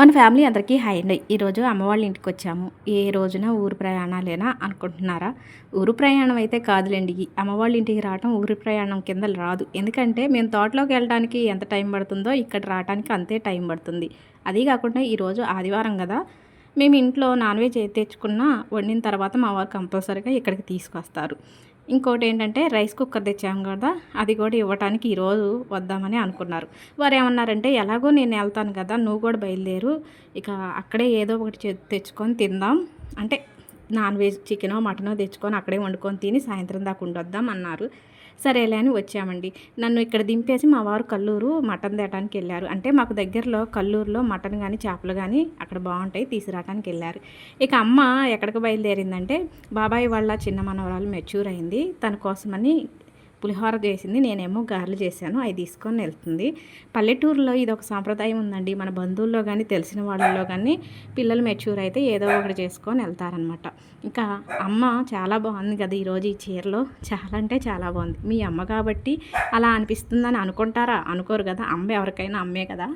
మన ఫ్యామిలీ అందరికీ హై అండి. ఈరోజు అమ్మవాళ్ళ ఇంటికి వచ్చాము. ఏ రోజున ఊరు ప్రయాణాలేనా అనుకుంటున్నారా? ఊరు ప్రయాణం అయితే కాదులేండి. అమ్మవాళ్ళ ఇంటికి రావడం ఊరి ప్రయాణం కింద రాదు. ఎందుకంటే మేము తోటలోకి వెళ్ళడానికి ఎంత టైం పడుతుందో ఇక్కడ రావడానికి అంతే టైం పడుతుంది. అదీ కాకుండా ఈరోజు ఆదివారం కదా. మేము ఇంట్లో నాన్ వెజ్ తెచ్చుకున్న వండిన తర్వాత మా వారు కంపల్సరీగా ఇక్కడికి తీసుకొస్తారు. ఇంకోటి ఏంటంటే రైస్ కుక్కర్ తెచ్చాము కదా అది కూడా ఇవ్వటానికి ఈరోజు వద్దామని అనుకున్నారు. వారు ఏమన్నారంటే ఎలాగో నేను వెళ్తాను కదా నువ్వు కూడా బయలుదేరు ఇక అక్కడే ఏదో ఒకటి తెచ్చుకొని తిందాం. అంటే నాన్ వెజ్ చికెనో మటనో తెచ్చుకొని అక్కడే వండుకొని తిని సాయంత్రం దాకా ఉండొద్దాం అన్నారు. సరేలే అని వచ్చామండి. నన్ను ఇక్కడ దింపేసి మా వారు కల్లూరు మటన్ తేటానికి వెళ్ళారు. అంటే మాకు దగ్గరలో కల్లూరులో మటన్ కానీ చేపలు కానీ అక్కడ బాగుంటాయి తీసుకురావడానికి వెళ్ళారు. ఇక అమ్మ ఎక్కడికి బయలుదేరిందంటే బాబాయ్ వాళ్ళ చిన్న మనవరాలు మెచ్యూర్ అయింది. తన కోసమని పులిహోర చేసింది నేనేమో గారెలు చేశాను అవి తీసుకొని వెళ్తుంది. పల్లెటూరులో ఇది ఒక సాంప్రదాయం ఉందండి. మన బంధువుల్లో కానీ తెలిసిన వాళ్ళల్లో కానీ పిల్లలు మెచ్యూర్ అయితే ఏదో ఒకటి చేసుకొని వెళ్తారనమాట ఇంకా అమ్మ చాలా బాగుంది కదా ఈరోజు ఈ చీరలో. చాలా అంటే చాలా బాగుంది. మీ అమ్మ కాబట్టి అలా అనిపిస్తుందని అనుకుంటారా? అనుకోరు కదా. అమ్మ ఎవరికైనా అమ్మే కదా.